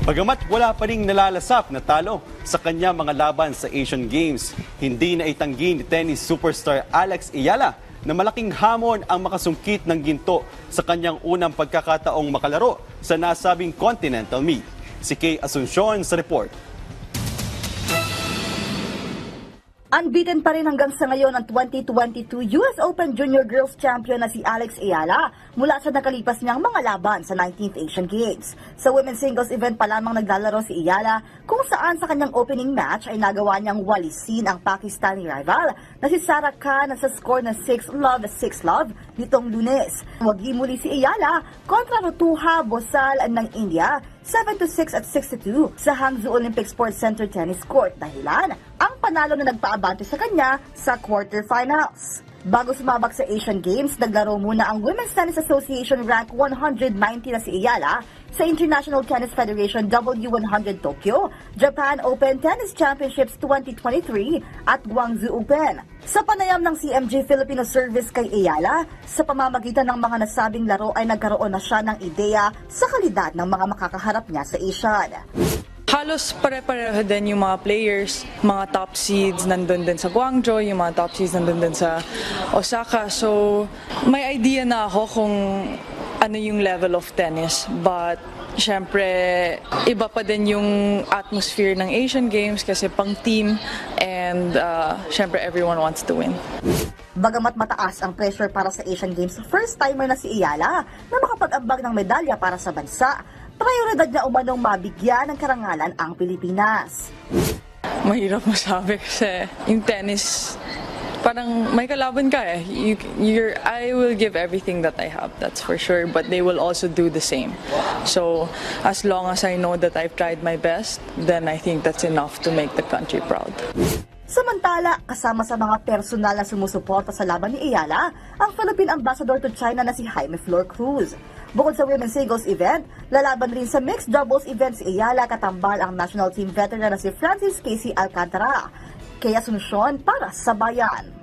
Bagamat wala pa ring nalalasap na talo sa kanya mga laban sa Asian Games, hindi na itanggi ni tennis superstar Alex Ayala na malaking hamon ang makasungkit ng ginto sa kanyang unang pagkakataong makalaro sa nasabing Continental Meet. Si Kay Asuncion sa report. Unbeaten pa rin hanggang sa ngayon ang 2022 US Open Junior Girls Champion na si Alex Ayala mula sa nakalipas niyang mga laban sa 19th Asian Games. Sa women's singles event pa lamang naglalaro si Ayala kung saan sa kanyang opening match ay nagawa niyang walisin ang Pakistani rival na si Sarah Khan sa score na 6 love 6 love nitong lunes. Wagi muli si Ayala kontra Rutuha Bosal ng India 7 to 6 at 6 to 2 sa Hangzhou Olympic Sports Center Tennis Court dahilan ang panalo na nagpaabante sa kanya sa quarterfinals. Bago sumabak sa Asian Games, naglaro muna ang Women's Tennis Association rank 190 na si Iyala sa International Tennis Federation W100 Tokyo, Japan Open Tennis Championships 2023 at Guangzhou Open. Sa panayam ng CMG Filipino Service kay Iyala, sa pamamagitan ng mga nasabing laro ay nagkaroon na siya ng ideya sa kalidad ng mga makakaharap niya sa Asian. Halos pare-pareho din yung mga players, mga top seeds nandun din sa Guangzhou, yung mga top seeds nandun din sa Osaka. So, may idea na ako kung ano yung level of tennis. But, syempre, iba pa din yung atmosphere ng Asian Games kasi pang team and uh, syempre everyone wants to win. Bagamat mataas ang pressure para sa Asian Games, first-timer na si Iyala na makapag-ambag ng medalya para sa bansa. Prioridad niya umanong mabigyan ng karangalan ang Pilipinas. Mahirap masabi kasi yung tennis, parang may kalaban ka eh. You, you're, I will give everything that I have, that's for sure. But they will also do the same. So as long as I know that I've tried my best, then I think that's enough to make the country proud. Samantala, kasama sa mga personal na sumusuporta sa laban ni Iyala, ang Philippine Ambassador to China na si Jaime Flor Cruz. Bukod sa women's singles event, lalaban rin sa mixed doubles event si Iyala katambal ang national team veteran na si Francis Casey Alcantara. Kaya Asuncion para sa bayan.